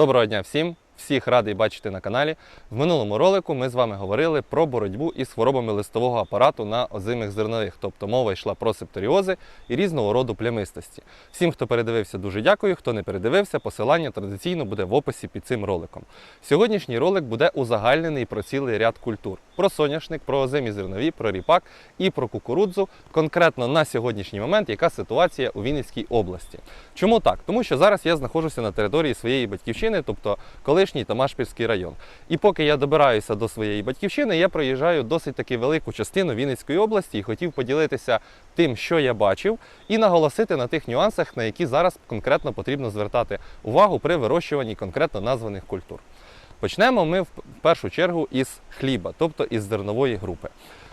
Доброго дня всім! Всіх радий бачити на каналі. В минулому ролику ми з вами говорили про боротьбу із хворобами листового апарату на озимих зернових, тобто мова йшла про септоріози і різного роду плямистості. Всім, хто передивився, дуже дякую. Хто не передивився, посилання традиційно буде в описі під цим роликом. Сьогоднішній ролик буде узагальнений про цілий ряд культур: про соняшник, про озимі зернові, про ріпак і про кукурудзу. Конкретно на сьогоднішній момент, яка ситуація у Вінницькій області. Чому так? Тому що зараз я знаходжуся на території своєї батьківщини, тобто колишній Тамашпільський район. І поки я добираюся до своєї батьківщини, я проїжджаю досить таки велику частину Вінницької області і хотів поділитися тим, що я бачив, і наголосити на тих нюансах, на які зараз конкретно потрібно звертати увагу при вирощуванні конкретно названих культур. Почнемо ми в першу чергу із хліба, тобто із зернової групи.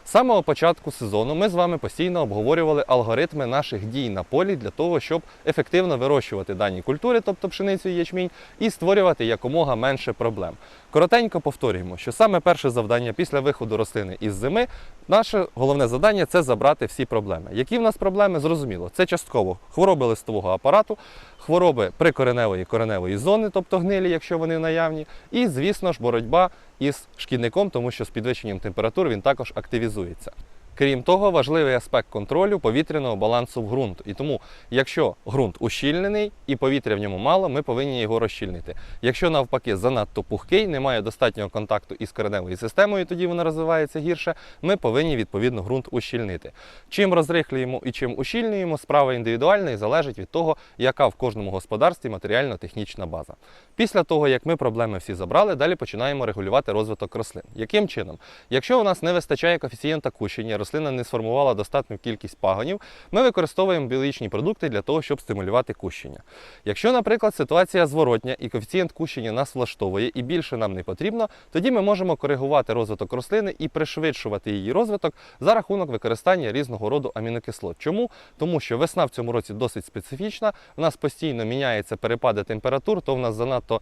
З самого початку сезону ми з вами постійно обговорювали алгоритми наших дій на полі для того, щоб ефективно вирощувати дані культури, тобто пшеницю і ячмінь, і створювати якомога менше проблем. Коротенько повторюємо, що саме перше завдання після виходу рослини із зими, наше головне завдання це забрати всі проблеми. Які в нас проблеми? Зрозуміло, це частково хвороби листового апарату, хвороби прикореневої кореневої зони, тобто гнилі, якщо вони наявні, і, звісно ж, боротьба із шкідником, тому що з підвищенням температур він також активізується. Крім того, важливий аспект контролю повітряного балансу в ґрунт. І тому, якщо ґрунт ущільнений і повітря в ньому мало, ми повинні його розщільнити. Якщо навпаки занадто пухкий, немає достатнього контакту із кореневою системою, тоді вона розвивається гірше, ми повинні відповідно ґрунт ущільнити. Чим розрихлюємо і чим ущільнюємо, справа індивідуальна і залежить від того, яка в кожному господарстві матеріально-технічна база. Після того, як ми проблеми всі забрали, далі починаємо регулювати розвиток рослин. Яким чином? Якщо у нас не вистачає коефіцієнта кущення, рослина не сформувала достатню кількість пагонів, ми використовуємо біологічні продукти для того, щоб стимулювати кущення. Якщо, наприклад, ситуація зворотня і коефіцієнт кущення нас влаштовує і більше нам не потрібно, тоді ми можемо коригувати розвиток рослини і пришвидшувати її розвиток за рахунок використання різного роду амінокислот. Чому? Тому що весна в цьому році досить специфічна, в нас постійно міняються перепади температур, то в нас занадто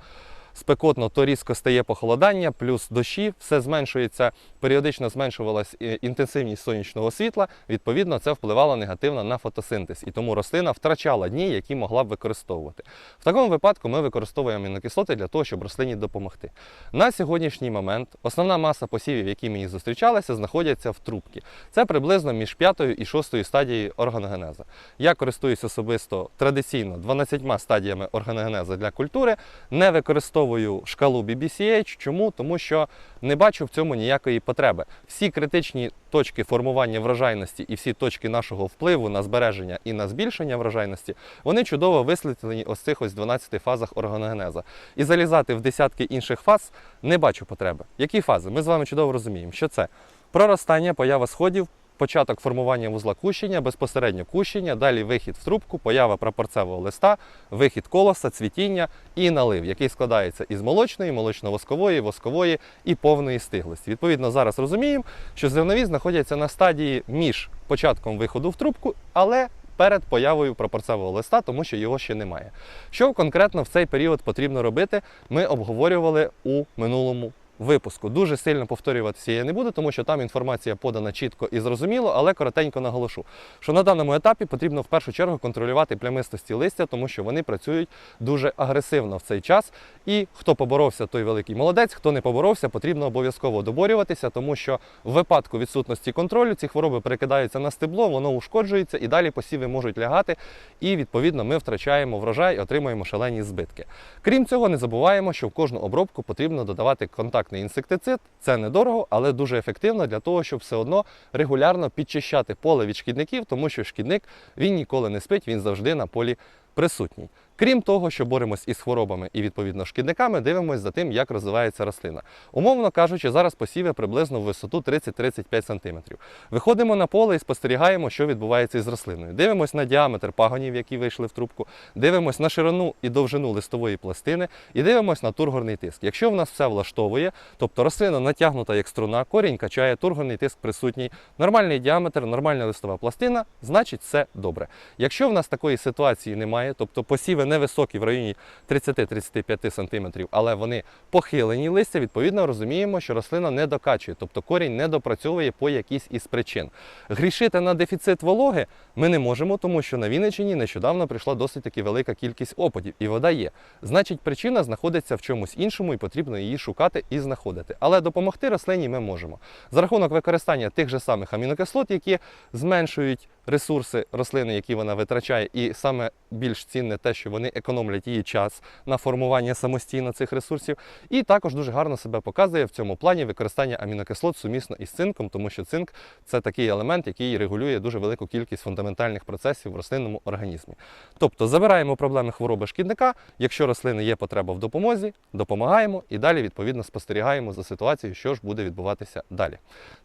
спекотно, то різко стає похолодання, плюс дощі, все зменшується, періодично зменшувалась е, інтенсивність сонячного світла. Відповідно, це впливало негативно на фотосинтез, і тому рослина втрачала дні, які могла б використовувати. В такому випадку ми використовуємо амінокислоти для того, щоб рослині допомогти. На сьогоднішній момент основна маса посівів, які мені зустрічалися, знаходяться в трубці. Це приблизно між п'ятою і шостою стадією органогенезу. Я користуюсь особисто традиційно 12 стадіями органогенезу для культури, не використовую шкалу BBCH. Чому? Тому що не бачу в цьому ніякої потреби. Всі критичні точки формування врожайності і всі точки нашого впливу на збереження і на збільшення врожайності, вони чудово висвітлені ось цих ось 12 фазах органогенезу. І залізати в десятки інших фаз не бачу потреби. Які фази? Ми з вами чудово розуміємо, що це проростання, поява сходів. Початок формування вузла кущення, безпосередньо кущення, далі вихід в трубку, поява прапорцевого листа, вихід колоса, цвітіння і налив, який складається із молочної, молочно-воскової, воскової і повної стиглості. Відповідно, зараз розуміємо, що зернові знаходяться на стадії між початком виходу в трубку, але перед появою прапорцевого листа, тому що його ще немає. Що конкретно в цей період потрібно робити, ми обговорювали у минулому випуску. Дуже сильно повторюватися я не буду, тому що там інформація подана чітко і зрозуміло, але коротенько наголошу, що на даному етапі потрібно в першу чергу контролювати плямистості листя, тому що вони працюють дуже агресивно в цей час. І хто поборовся, той великий молодець, хто не поборовся, потрібно обов'язково доборюватися, тому що в випадку відсутності контролю ці хвороби перекидаються на стебло, воно ушкоджується і далі посіви можуть лягати. І відповідно ми втрачаємо врожай отримуємо шалені збитки. Крім цього, не забуваємо, що в кожну обробку потрібно додавати контакт контактний інсектицид. Це недорого, але дуже ефективно для того, щоб все одно регулярно підчищати поле від шкідників, тому що шкідник він ніколи не спить, він завжди на полі присутній. Крім того, що боремось із хворобами і відповідно шкідниками, дивимося за тим, як розвивається рослина. Умовно кажучи, зараз посіви приблизно в висоту 30-35 см. Виходимо на поле і спостерігаємо, що відбувається із рослиною. Дивимось на діаметр пагонів, які вийшли в трубку, дивимось на ширину і довжину листової пластини, і дивимось на тургорний тиск. Якщо в нас все влаштовує, тобто рослина натягнута як струна, корінь качає тургорний тиск присутній, нормальний діаметр, нормальна листова пластина, значить все добре. Якщо в нас такої ситуації немає, тобто посіви невисокі в районі 30-35 см, але вони похилені листя, відповідно розуміємо, що рослина не докачує, тобто корінь не допрацьовує по якійсь із причин. Грішити на дефіцит вологи ми не можемо, тому що на Вінниччині нещодавно прийшла досить таки велика кількість опадів, і вода є. Значить, причина знаходиться в чомусь іншому, і потрібно її шукати і знаходити. Але допомогти рослині ми можемо за рахунок використання тих же самих амінокислот, які зменшують ресурси рослини, які вона витрачає, і саме більш цінне те, що вони економлять її час на формування самостійно цих ресурсів. І також дуже гарно себе показує в цьому плані використання амінокислот сумісно із цинком, тому що цинк це такий елемент, який регулює дуже велику кількість фундаментальних процесів в рослинному організмі. Тобто забираємо проблеми хвороби шкідника. Якщо рослини є потреба в допомозі, допомагаємо і далі відповідно спостерігаємо за ситуацією, що ж буде відбуватися далі.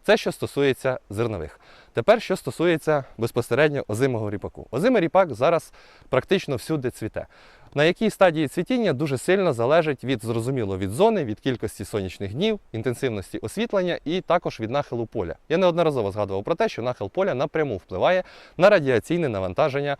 Це що стосується зернових. Тепер, що стосується безпосередньо озимого ріпаку. Озимий ріпак зараз практично всюди цвіте. На якій стадії цвітіння дуже сильно залежить від зрозуміло від зони, від кількості сонячних днів, інтенсивності освітлення і також від нахилу поля. Я неодноразово згадував про те, що нахил поля напряму впливає на радіаційне навантаження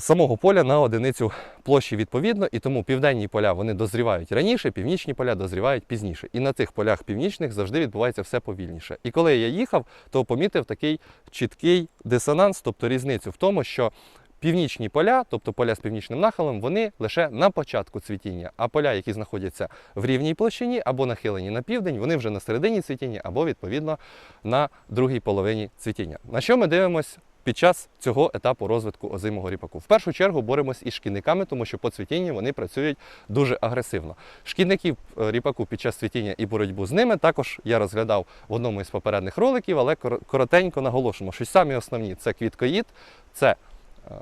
самого поля на одиницю площі відповідно, і тому південні поля вони дозрівають раніше, північні поля дозрівають пізніше. І на тих полях північних завжди відбувається все повільніше. І коли я їхав, то помітив такий чіткий дисонанс, тобто різницю в тому, що Північні поля, тобто поля з північним нахилом, вони лише на початку цвітіння, а поля, які знаходяться в рівній площині або нахилені на південь, вони вже на середині цвітіння або відповідно на другій половині цвітіння. На що ми дивимося під час цього етапу розвитку озимого ріпаку? В першу чергу боремось із шкідниками, тому що по цвітінні вони працюють дуже агресивно. Шкідників е, ріпаку під час цвітіння і боротьбу з ними також я розглядав в одному із попередніх роликів, але коротенько наголошуємо, що самі основні це квіткоїд, це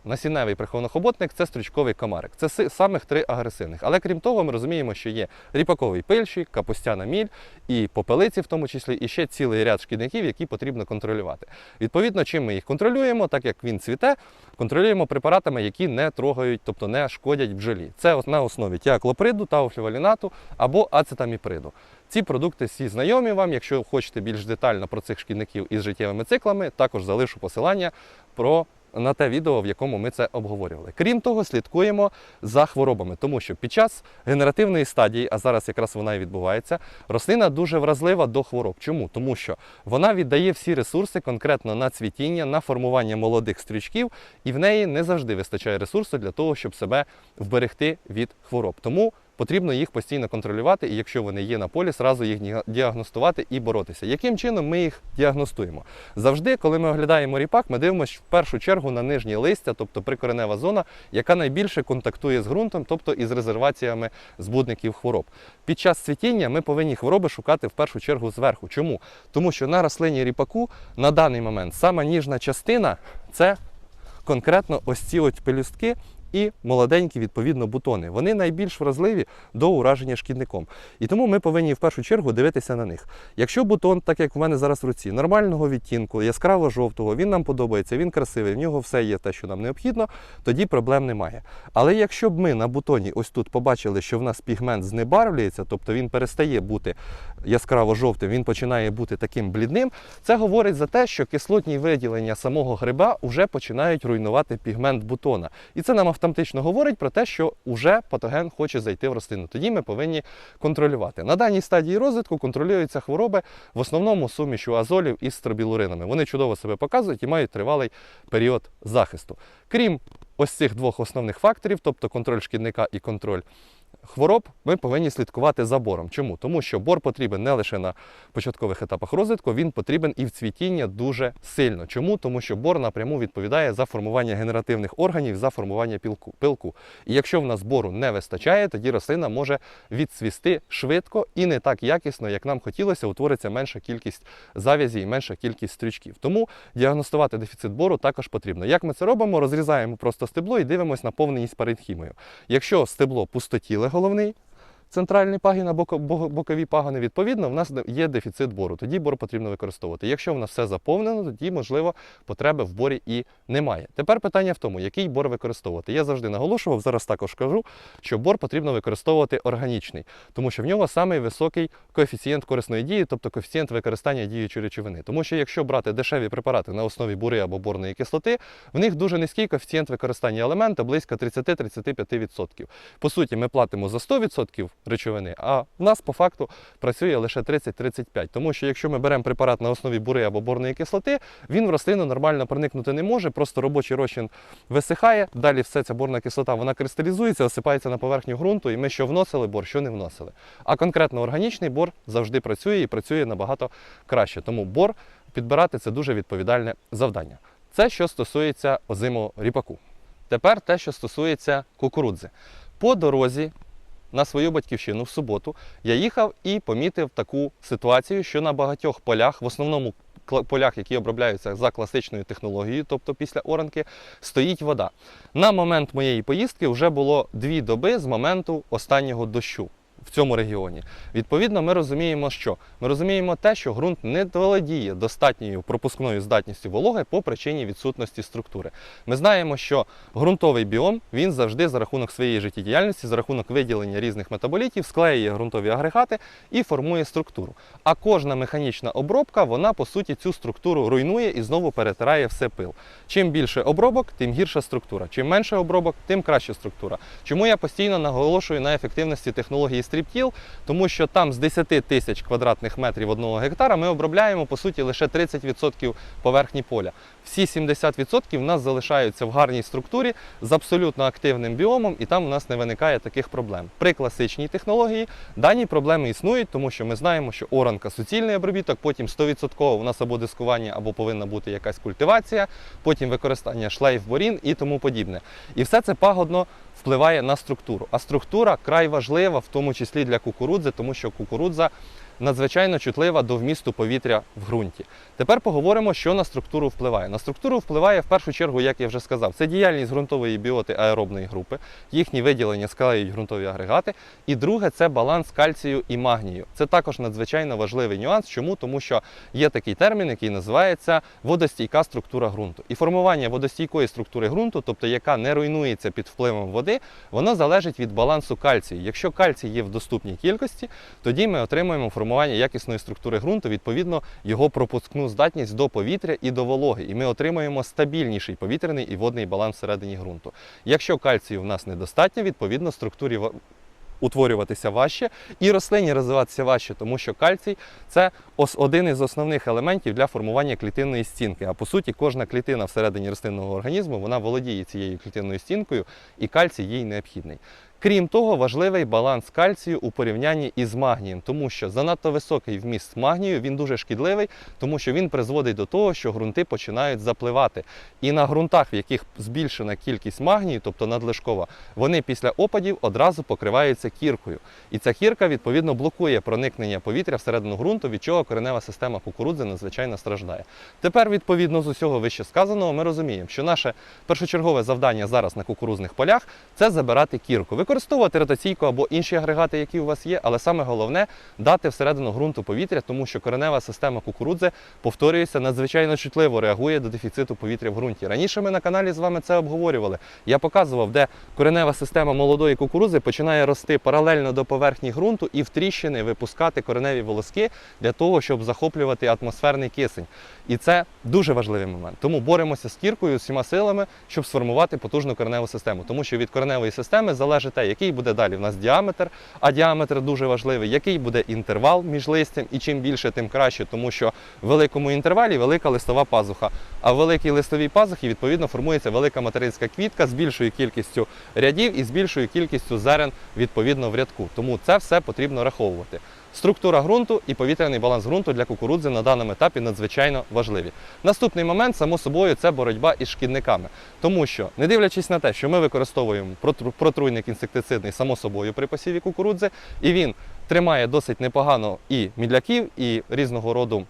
Насінневий приховнохоботник це стручковий комарик. Це самих три агресивних. Але крім того, ми розуміємо, що є ріпаковий пильщик, капустяна міль і попелиці, в тому числі, і ще цілий ряд шкідників, які потрібно контролювати. Відповідно, чим ми їх контролюємо, так як він цвіте, контролюємо препаратами, які не трогають, тобто не шкодять бджолі. Це на основі тіаклоприду, тауфлівалінату або ацетаміприду. Ці продукти всі знайомі вам. Якщо хочете більш детально про цих шкідників із життєвими циклами, також залишу посилання про на те відео, в якому ми це обговорювали. Крім того, слідкуємо за хворобами, тому що під час генеративної стадії, а зараз якраз вона і відбувається, рослина дуже вразлива до хвороб. Чому? Тому що вона віддає всі ресурси конкретно на цвітіння, на формування молодих стрічків, і в неї не завжди вистачає ресурсу для того, щоб себе вберегти від хвороб. Тому Потрібно їх постійно контролювати, і якщо вони є на полі, зразу їх діагностувати і боротися. Яким чином ми їх діагностуємо? Завжди, коли ми оглядаємо ріпак, ми дивимося в першу чергу на нижні листя, тобто прикоренева зона, яка найбільше контактує з ґрунтом, тобто із резерваціями збудників хвороб. Під час цвітіння ми повинні хвороби шукати в першу чергу зверху. Чому? Тому що на рослині ріпаку на даний момент сама ніжна частина це конкретно ось ці от пелюстки і молоденькі, відповідно, бутони. Вони найбільш вразливі до ураження шкідником. І тому ми повинні в першу чергу дивитися на них. Якщо бутон, так як в мене зараз в руці, нормального відтінку, яскраво жовтого, він нам подобається, він красивий, в нього все є те, що нам необхідно, тоді проблем немає. Але якщо б ми на бутоні ось тут побачили, що в нас пігмент знебарвлюється, тобто він перестає бути яскраво жовтим, він починає бути таким блідним, це говорить за те, що кислотні виділення самого гриба вже починають руйнувати пігмент бутона. І це нам автоматично говорить про те, що вже патоген хоче зайти в рослину. Тоді ми повинні контролювати. На даній стадії розвитку контролюються хвороби в основному сумішу азолів із стробілуринами. Вони чудово себе показують і мають тривалий період захисту. Крім ось цих двох основних факторів, тобто контроль шкідника і контроль хвороб, ми повинні слідкувати за бором. Чому? Тому що бор потрібен не лише на початкових етапах розвитку, він потрібен і в цвітіння дуже сильно. Чому? Тому що бор напряму відповідає за формування генеративних органів, за формування пілку. пилку. І якщо в нас бору не вистачає, тоді рослина може відцвісти швидко і не так якісно, як нам хотілося, утвориться менша кількість завязі і менша кількість стрічків. Тому діагностувати дефіцит бору також потрібно. Як ми це робимо? Розрізаємо просто стебло і дивимося на повненість паренхімою. Якщо стебло пустотіле головний, центральний пагін або ко- бо- бокові пагони, відповідно, в нас є дефіцит бору. Тоді бор потрібно використовувати. Якщо в нас все заповнено, тоді, можливо, потреби в борі і немає. Тепер питання в тому, який бор використовувати. Я завжди наголошував, зараз також кажу, що бор потрібно використовувати органічний, тому що в нього самий високий коефіцієнт корисної дії, тобто коефіцієнт використання діючої речовини. Тому що якщо брати дешеві препарати на основі бури або борної кислоти, в них дуже низький коефіцієнт використання елемента близько 30-35%. По суті, ми платимо за 100% речовини, а в нас по факту працює лише 30-35%. Тому що якщо ми беремо препарат на основі бури або борної кислоти, він в рослину нормально проникнути не може, просто робочий розчин висихає. Далі все ця борна кислота вона кристалізується, осипається на поверхню ґрунту, і ми що вносили бор, що не вносили. А конкретно органічний бор завжди працює і працює набагато краще. Тому бор підбирати це дуже відповідальне завдання. Це що стосується озимого ріпаку. Тепер те, що стосується кукурудзи. По дорозі на свою батьківщину в суботу я їхав і помітив таку ситуацію, що на багатьох полях, в основному полях, які обробляються за класичною технологією, тобто після оранки, стоїть вода. На момент моєї поїздки вже було дві доби з моменту останнього дощу. В цьому регіоні. Відповідно, ми розуміємо, що ми розуміємо те, що ґрунт не володіє достатньою пропускною здатністю вологи по причині відсутності структури. Ми знаємо, що ґрунтовий біом він завжди за рахунок своєї життєдіяльності, за рахунок виділення різних метаболітів, склеює ґрунтові агрегати і формує структуру. А кожна механічна обробка, вона по суті цю структуру руйнує і знову перетирає все пил. Чим більше обробок, тим гірша структура. Чим менше обробок, тим краща структура. Чому я постійно наголошую на ефективності технології стріптіл? Тому що там з 10 тисяч квадратних метрів одного гектара ми обробляємо по суті лише 30% поверхні поля. Всі 70% в нас залишаються в гарній структурі з абсолютно активним біомом, і там у нас не виникає таких проблем. При класичній технології дані проблеми існують, тому що ми знаємо, що оранка суцільний обробіток, потім 100% у нас або дискування, або повинна бути якась культивація, потім використання шлейф борін і тому подібне. І все це пагодно впливає на структуру. А структура край важлива, в тому числі для кукурудзи, тому що кукурудза надзвичайно чутлива до вмісту повітря в ґрунті. Тепер поговоримо, що на структуру впливає. На структуру впливає в першу чергу, як я вже сказав, це діяльність ґрунтової біоти аеробної групи, їхні виділення склеюють ґрунтові агрегати. І друге це баланс кальцію і магнію. Це також надзвичайно важливий нюанс. Чому? Тому що є такий термін, який називається водостійка структура ґрунту. І формування водостійкої структури ґрунту, тобто яка не руйнується під впливом води, воно залежить від балансу кальцію. Якщо кальцій є в доступній кількості, тоді ми отримуємо формування якісної структури ґрунту, відповідно, його пропускну здатність до повітря і до вологи. І ми отримуємо стабільніший повітряний і водний баланс всередині ґрунту. Якщо кальцію в нас недостатньо, відповідно структурі утворюватися важче і рослині розвиватися важче, тому що кальцій це один із основних елементів для формування клітинної стінки. А по суті, кожна клітина всередині рослинного організму вона володіє цією клітинною стінкою, і кальцій їй необхідний. Крім того, важливий баланс кальцію у порівнянні із магнієм, тому що занадто високий вміст магнію він дуже шкідливий, тому що він призводить до того, що ґрунти починають запливати. І на ґрунтах, в яких збільшена кількість магнію, тобто надлишкова, вони після опадів одразу покриваються кіркою. І ця кірка відповідно блокує проникнення повітря всередину ґрунту, від чого коренева система кукурудзи надзвичайно страждає. Тепер, відповідно з усього вище сказаного, ми розуміємо, що наше першочергове завдання зараз на кукурузних полях це забирати кірку, використовувати ротаційку або інші агрегати, які у вас є, але саме головне дати всередину ґрунту повітря, тому що коренева система кукурудзи, повторюється, надзвичайно чутливо реагує до дефіциту повітря в ґрунті. Раніше ми на каналі з вами це обговорювали. Я показував, де коренева система молодої кукурудзи починає рости паралельно до поверхні ґрунту і в тріщини випускати кореневі волоски для того, щоб захоплювати атмосферний кисень. І це дуже важливий момент. Тому боремося з кіркою всіма силами, щоб сформувати потужну кореневу систему. Тому що від кореневої системи залежить те, який буде далі в нас діаметр, а діаметр дуже важливий, який буде інтервал між листям, і чим більше, тим краще, тому що в великому інтервалі велика листова пазуха. А в великій листовій пазухі відповідно формується велика материнська квітка з більшою кількістю рядів і з більшою кількістю зерен відповідно в рядку. Тому це все потрібно раховувати. Структура ґрунту і повітряний баланс ґрунту для кукурудзи на даному етапі надзвичайно важливі. Наступний момент, само собою, це боротьба із шкідниками. Тому що, не дивлячись на те, що ми використовуємо протру- протруйник інсектицидний само собою при посіві кукурудзи, і він тримає досить непогано і мідляків, і різного роду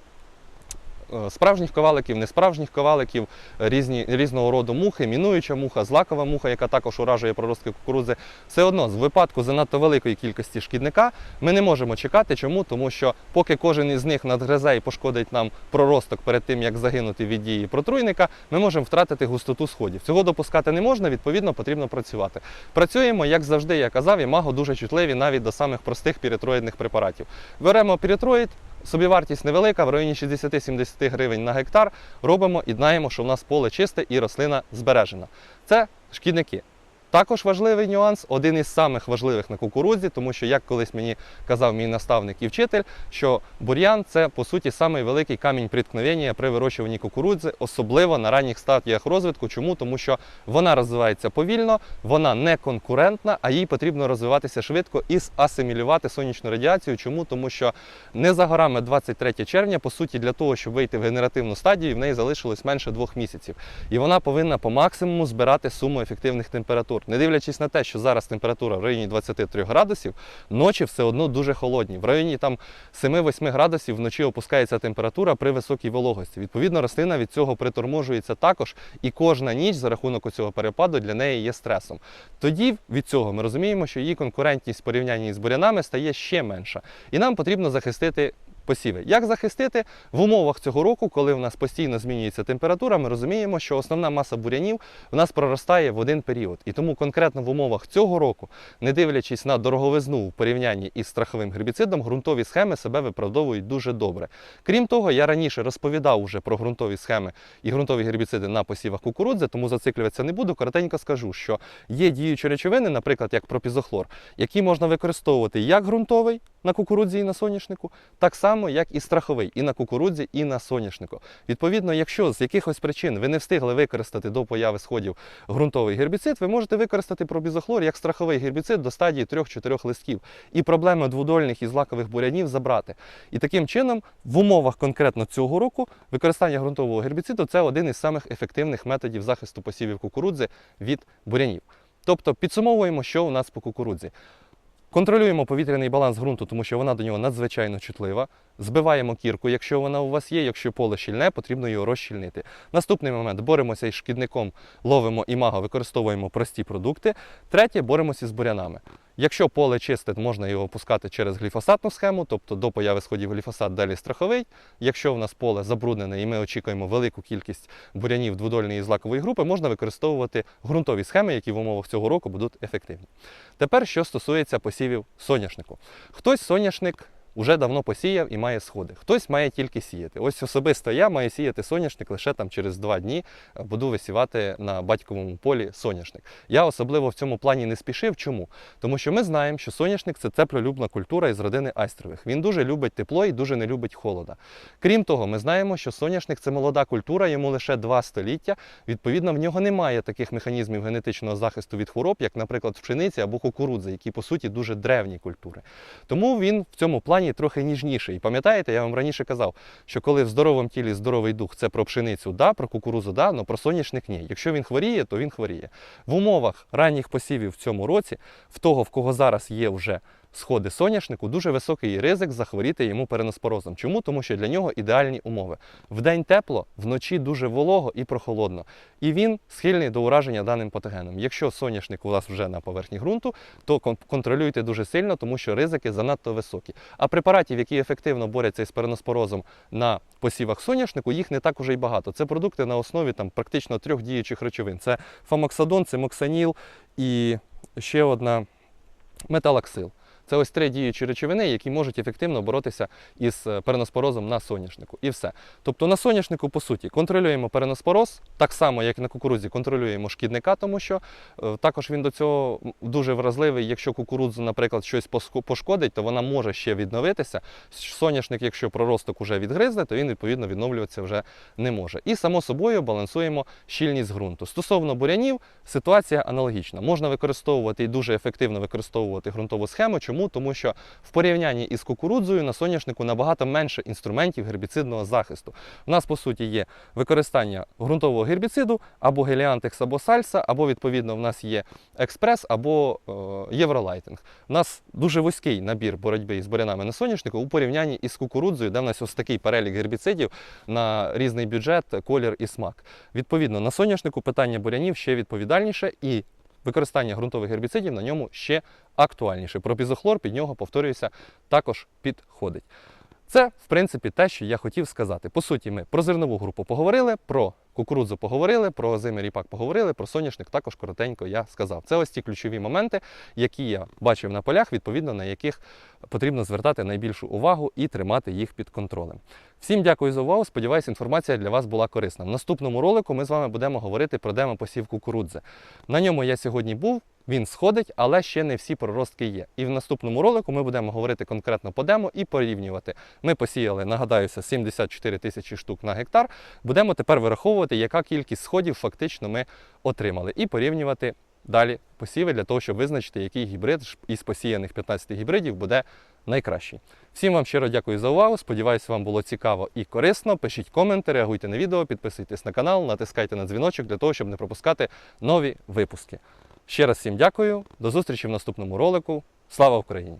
справжніх коваликів, несправжніх коваликів, різні, різного роду мухи, мінуюча муха, злакова муха, яка також уражує проростки кукурудзи. Все одно, з випадку занадто великої кількості шкідника ми не можемо чекати. Чому? Тому що поки кожен із них надгризе і пошкодить нам проросток перед тим, як загинути від дії протруйника, ми можемо втратити густоту сходів. Цього допускати не можна, відповідно, потрібно працювати. Працюємо, як завжди, я казав, і маго дуже чутливі навіть до самих простих піритроїдних препаратів. Беремо піритроїд, собівартість невелика, в районі 60-70 гривень на гектар. Робимо і знаємо, що в нас поле чисте і рослина збережена. Це шкідники. Також важливий нюанс, один із самих важливих на кукурудзі, тому що, як колись мені казав мій наставник і вчитель, що бур'ян це по суті самий великий камінь приткновення при вирощуванні кукурудзи, особливо на ранніх стадіях розвитку. Чому? Тому що вона розвивається повільно, вона не конкурентна, а їй потрібно розвиватися швидко і асимілювати сонячну радіацію. Чому? Тому що не за горами 23 червня, по суті, для того, щоб вийти в генеративну стадію, в неї залишилось менше двох місяців. І вона повинна по максимуму збирати суму ефективних температур. Не дивлячись на те, що зараз температура в районі 23 градусів, ночі все одно дуже холодні. В районі там 7-8 градусів вночі опускається температура при високій вологості. Відповідно, рослина від цього приторможується також, і кожна ніч за рахунок цього перепаду для неї є стресом. Тоді від цього ми розуміємо, що її конкурентність в порівнянні з бурянами стає ще менша. І нам потрібно захистити посіви. Як захистити в умовах цього року, коли в нас постійно змінюється температура, ми розуміємо, що основна маса бурянів в нас проростає в один період. І тому конкретно в умовах цього року, не дивлячись на дороговизну в порівнянні із страховим гербіцидом, ґрунтові схеми себе виправдовують дуже добре. Крім того, я раніше розповідав уже про ґрунтові схеми і ґрунтові гербіциди на посівах кукурудзи, тому зациклюватися не буду. Коротенько скажу, що є діючі речовини, наприклад, як пропізохлор, які можна використовувати як ґрунтовий на кукурудзі і на соняшнику, так само, як і страховий і на кукурудзі, і на соняшнику. Відповідно, якщо з якихось причин ви не встигли використати до появи сходів ґрунтовий гербіцид, ви можете використати пробізохлор як страховий гербіцид до стадії 3-4 листків і проблеми двудольних і злакових бурянів забрати. І таким чином, в умовах конкретно цього року, використання ґрунтового гербіциду це один із самих ефективних методів захисту посівів кукурудзи від бурянів. Тобто підсумовуємо, що у нас по кукурудзі. Контролюємо повітряний баланс ґрунту, тому що вона до нього надзвичайно чутлива. Збиваємо кірку, якщо вона у вас є. Якщо поле щільне, потрібно його розщільнити. Наступний момент боремося із шкідником, ловимо імаго, використовуємо прості продукти. Третє боремося з бурянами. Якщо поле чисте, можна його опускати через гліфосатну схему, тобто до появи сходів гліфосат далі страховий. Якщо в нас поле забруднене і ми очікуємо велику кількість бурянів дводольної і злакової групи, можна використовувати ґрунтові схеми, які в умовах цього року будуть ефективні. Тепер, що стосується посівів соняшнику. Хтось соняшник вже давно посіяв і має сходи. Хтось має тільки сіяти. Ось особисто я маю сіяти соняшник лише там через два дні е, буду висівати на батьковому полі соняшник. Я особливо в цьому плані не спішив. Чому? Тому що ми знаємо, що соняшник це теплолюбна культура із родини айстрових. Він дуже любить тепло і дуже не любить холода. Крім того, ми знаємо, що соняшник це молода культура, йому лише два століття. Відповідно, в нього немає таких механізмів генетичного захисту від хвороб, як, наприклад, в пшениці або кукурудзи, які по суті дуже древні культури. Тому він в цьому плані трохи ніжніший. І пам'ятаєте, я вам раніше казав, що коли в здоровому тілі здоровий дух це про пшеницю, да, про кукурузу, да, але про соняшник ні. Якщо він хворіє, то він хворіє. В умовах ранніх посівів в цьому році, в того, в кого зараз є вже сходи соняшнику, дуже високий ризик захворіти йому переноспорозом. Чому? Тому що для нього ідеальні умови. Вдень тепло, вночі дуже волого і прохолодно. І він схильний до ураження даним патогеном. Якщо соняшник у вас вже на поверхні ґрунту, то контролюйте дуже сильно, тому що ризики занадто високі. А препаратів, які ефективно борються із переноспорозом на посівах соняшнику, їх не так уже й багато. Це продукти на основі там практично трьох діючих речовин: це фамоксадон, цимоксаніл і ще одна металаксил. Це ось три діючі речовини, які можуть ефективно боротися із е, переноспорозом на соняшнику. І все. Тобто на соняшнику, по суті, контролюємо переноспороз, так само, як і на кукурудзі, контролюємо шкідника, тому що е, також він до цього дуже вразливий. Якщо кукурудзу, наприклад, щось пошкодить, то вона може ще відновитися. Соняшник, якщо проросток уже відгризне, то він відповідно відновлюватися вже не може. І само собою балансуємо щільність ґрунту. Стосовно бурянів, ситуація аналогічна. Можна використовувати і дуже ефективно використовувати ґрунтову схему. Чому? Чому? Тому що в порівнянні із кукурудзою на соняшнику набагато менше інструментів гербіцидного захисту. У нас, по суті, є використання ґрунтового гербіциду або геліантекс, або сальса, або відповідно в нас є експрес або е, євролайтинг. У нас дуже вузький набір боротьби із бурянами на соняшнику у порівнянні із кукурудзою, де в нас ось такий перелік гербіцидів на різний бюджет, колір і смак. Відповідно, на соняшнику питання бурянів ще відповідальніше і використання ґрунтових гербіцидів на ньому ще актуальніше. Пропізохлор під нього, повторююся, також підходить. Це, в принципі, те, що я хотів сказати. По суті, ми про зернову групу поговорили, про кукурудзу поговорили, про озимий ріпак поговорили, про соняшник також коротенько я сказав. Це ось ті ключові моменти, які я бачив на полях, відповідно на яких потрібно звертати найбільшу увагу і тримати їх під контролем. Всім дякую за увагу. Сподіваюсь, інформація для вас була корисна. В наступному ролику ми з вами будемо говорити про демопосів кукурудзи. На ньому я сьогодні був. Він сходить, але ще не всі проростки є. І в наступному ролику ми будемо говорити конкретно по демо і порівнювати. Ми посіяли, нагадаюся, 74 тисячі штук на гектар. Будемо тепер вираховувати, яка кількість сходів фактично ми отримали, і порівнювати далі посіви для того, щоб визначити, який гібрид із посіяних 15 гібридів буде найкращий. Всім вам щиро дякую за увагу. Сподіваюся, вам було цікаво і корисно. Пишіть коменти, реагуйте на відео, підписуйтесь на канал, натискайте на дзвіночок для того, щоб не пропускати нові випуски. Ще раз всім дякую. До зустрічі в наступному ролику. Слава Україні!